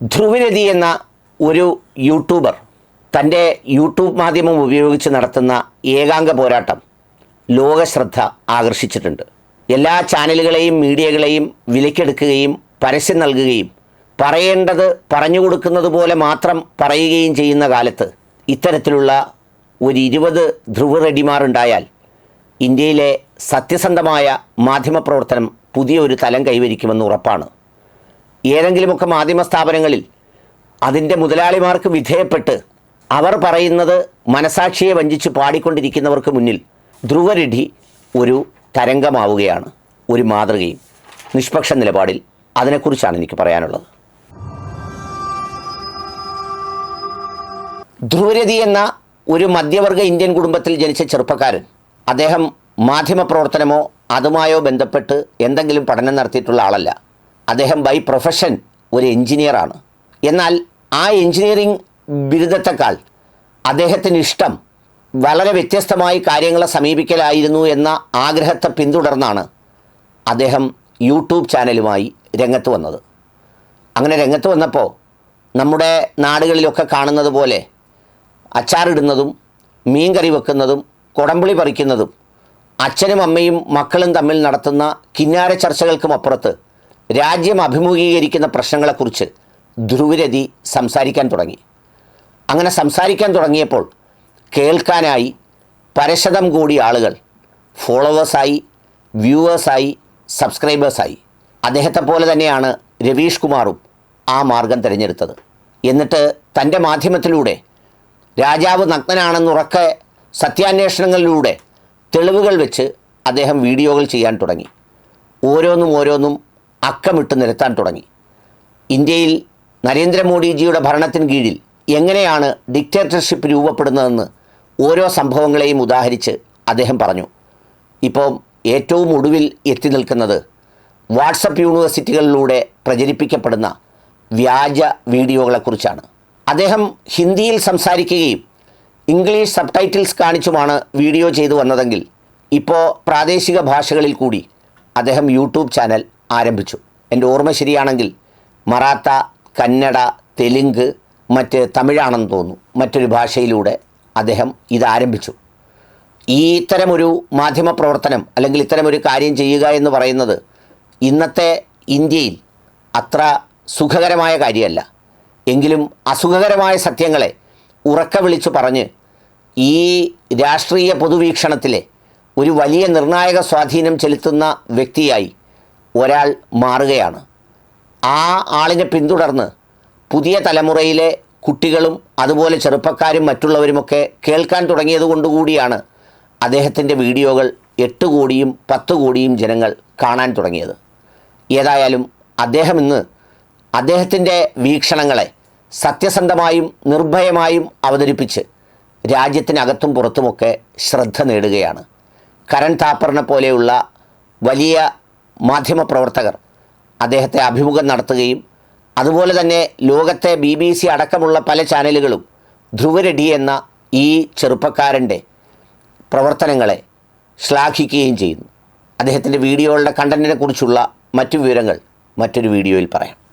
ധ്രുവരതി എന്ന ഒരു യൂട്യൂബർ തന്റെ യൂട്യൂബ് മാധ്യമം ഉപയോഗിച്ച് നടത്തുന്ന ഏകാംഗ പോരാട്ടം ലോകശ്രദ്ധ ആകർഷിച്ചിട്ടുണ്ട്. എല്ലാ ചാനലുകളെയും മീഡിയകളെയും വിലക്കെടുക്കുകയും പരസ്യം നൽകുകയും പറയേണ്ടത് പറഞ്ഞു കൊടുക്കുന്നത് പോലെ മാത്രം പറയുകയും ചെയ്യുന്ന കാലത്ത് ഇത്തരത്തിലുള്ള ഒരു ഇരുപത് ധ്രുവ റെഡിമാറുണ്ടായാൽ ഇന്ത്യയിലെ സത്യസന്ധമായ മാധ്യമപ്രവർത്തനം പുതിയൊരു തലം കൈവരിക്കുമെന്ന് ഉറപ്പാണ്. ഏതെങ്കിലുമൊക്കെ മാധ്യമ സ്ഥാപനങ്ങളിൽ അതിന്റെ മുതലാളിമാർക്ക് വിധേയപ്പെട്ട് അവർ പറയുന്നത് മനസാക്ഷിയെ വഞ്ചിച്ച് പാടിക്കൊണ്ടിരിക്കുന്നവർക്ക് മുന്നിൽ ധ്രുവരഡി ഒരു തരംഗമാവുകയാണ് ഒരു മാതൃകയും നിഷ്പക്ഷ നിലപാടിൽ അതിനെക്കുറിച്ചാണ് എനിക്ക് പറയാനുള്ളത്. ധ്രുവരതി എന്ന ഒരു മധ്യവർഗ ഇന്ത്യൻ കുടുംബത്തിൽ ജനിച്ച ചെറുപ്പക്കാരൻ അദ്ദേഹം മാധ്യമപ്രവർത്തനമോ അതുമായോ ബന്ധപ്പെട്ട് എന്തെങ്കിലും പഠനം നടത്തിയിട്ടുള്ള ആളല്ല. അദ്ദേഹം ബൈ പ്രൊഫഷൻ ഒരു എഞ്ചിനീയറാണ് എന്നാൽ ആ എഞ്ചിനീയറിംഗ് ബിരുദത്തെക്കാൾ അദ്ദേഹത്തിന് ഇഷ്ടം വളരെ വ്യത്യസ്തമായി കാര്യങ്ങളെ സമീപിക്കലായിരുന്നു എന്ന ആഗ്രഹത്തെ പിന്തുടർന്നാണ് അദ്ദേഹം യൂട്യൂബ് ചാനലുമായി രംഗത്ത് വന്നത്. അങ്ങനെ രംഗത്ത് വന്നപ്പോൾ നമ്മുടെ നാടുകളിലൊക്കെ കാണുന്നത് പോലെ അച്ചാറിടുന്നതും മീൻ കറി വെക്കുന്നതും കുടംപുളി പറിക്കുന്നതും അച്ഛനും അമ്മയും മക്കളും തമ്മിൽ നടത്തുന്ന കിന്നാര ചർച്ചകൾക്കും അപ്പുറത്ത് രാജ്യം അഭിമുഖീകരിക്കുന്ന പ്രശ്നങ്ങളെക്കുറിച്ച് ധ്രുവരതി സംസാരിക്കാൻ തുടങ്ങി. അങ്ങനെ സംസാരിക്കാൻ തുടങ്ങിയപ്പോൾ കേൾക്കാനായി പരശതം കൂടി ആളുകൾ ഫോളോവേഴ്സായി വ്യൂവേഴ്സായി സബ്സ്ക്രൈബേഴ്സായി. അദ്ദേഹത്തെ പോലെ തന്നെയാണ് രവീഷ് കുമാറും ആ മാർഗം തിരഞ്ഞെടുത്തത്. എന്നിട്ട് തന്റെ മാധ്യമത്തിലൂടെ രാജാവ് നഗ്നനാണെന്നുറക്കെ സത്യാന്വേഷണങ്ങളിലൂടെ തെളിവുകൾ വെച്ച് അദ്ദേഹം വീഡിയോകൾ ചെയ്യാൻ തുടങ്ങി. ഓരോന്നും ഓരോന്നും അക്കമിട്ട് നിരത്താൻ തുടങ്ങി. ഇന്ത്യയിൽ നരേന്ദ്രമോദിജിയുടെ ഭരണത്തിന് കീഴിൽ എങ്ങനെയാണ് ഡിക്റ്റേറ്റർഷിപ്പ് രൂപപ്പെടുന്നതെന്ന് ഓരോ സംഭവങ്ങളെയും ഉദാഹരിച്ച് അദ്ദേഹം പറഞ്ഞു. ഇപ്പോൾ ഏറ്റവും ഒടുവിൽ എത്തി നിൽക്കുന്നത് വാട്സപ്പ് യൂണിവേഴ്സിറ്റികളിലൂടെ പ്രചരിപ്പിക്കപ്പെടുന്ന വ്യാജ വീഡിയോകളെക്കുറിച്ചാണ്. അദ്ദേഹം ഹിന്ദിയിൽ സംസാരിക്കുകയും ഇംഗ്ലീഷ് സബ് ടൈറ്റിൽസ് കാണിച്ചുമാണ് വീഡിയോ ചെയ്തു വന്നതെങ്കിൽ ഇപ്പോൾ പ്രാദേശിക ഭാഷകളിൽ കൂടി അദ്ദേഹം യൂട്യൂബ് ചാനൽ ആരംഭിച്ചു. എന്റെ ഓർമ്മ ശരിയാണെങ്കിൽ മറാത്ത കന്നഡ തെലുങ്ക് മറ്റ് തമിഴാണെന്ന് തോന്നുന്നു. മറ്റൊരു ഭാഷയിലൂടെ അദ്ദേഹം ഇതാരംഭിച്ചു. ഈ ഇത്തരമൊരു മാധ്യമ പ്രവർത്തനം അല്ലെങ്കിൽ ഇത്തരമൊരു കാര്യം ചെയ്യുക എന്ന് പറയുന്നത് ഇന്നത്തെ ഇന്ത്യയിൽ അത്ര സുഖകരമായ കാര്യമല്ല. എങ്കിലും അസുഖകരമായ സത്യങ്ങളെ ഉറക്ക വിളിച്ചു പറഞ്ഞ് ഈ രാഷ്ട്രീയ പൊതുവീക്ഷണത്തിലെ ഒരു വലിയ നിർണായക സ്വാധീനം ചെലുത്തുന്ന വ്യക്തിയായി ഒരാൾ മാറുകയാണ്. ആ ആളിനെ പിന്തുടർന്ന് പുതിയ തലമുറയിലെ കുട്ടികളും അതുപോലെ ചെറുപ്പക്കാരും മറ്റുള്ളവരുമൊക്കെ കേൾക്കാൻ തുടങ്ങിയത് കൊണ്ടുകൂടിയാണ് അദ്ദേഹത്തിന്റെ വീഡിയോകൾ എട്ട് കോടിയും പത്ത് കോടിയും ജനങ്ങൾ കാണാൻ തുടങ്ങിയത്. ഏതായാലും അദ്ദേഹം ഇന്ന് അദ്ദേഹത്തിന്റെ വീക്ഷണങ്ങളെ സത്യസന്ധമായും നിർഭയമായും അവതരിപ്പിച്ച് രാജ്യത്തിനകത്തും പുറത്തുമൊക്കെ ശ്രദ്ധ നേടുകയാണ്. കരൺ താപ്പറിനെ പോലെയുള്ള വലിയ മാധ്യമപ്രവർത്തകർ അദ്ദേഹത്തെ അഭിമുഖം നടത്തുകയും അതുപോലെ തന്നെ ലോകത്തെ ബി ബി സി അടക്കമുള്ള പല ചാനലുകളും ധ്രുവരഡി എന്ന ഈ ചെറുപ്പക്കാരന്റെ പ്രവർത്തനങ്ങളെ ശ്ലാഘിക്കുകയും ചെയ്യുന്നു. അദ്ദേഹത്തിന്റെ വീഡിയോകളുടെ കണ്ടന്റിനെ കുറിച്ചുള്ള മറ്റു വിവരങ്ങൾ മറ്റൊരു വീഡിയോയിൽ പറയാം.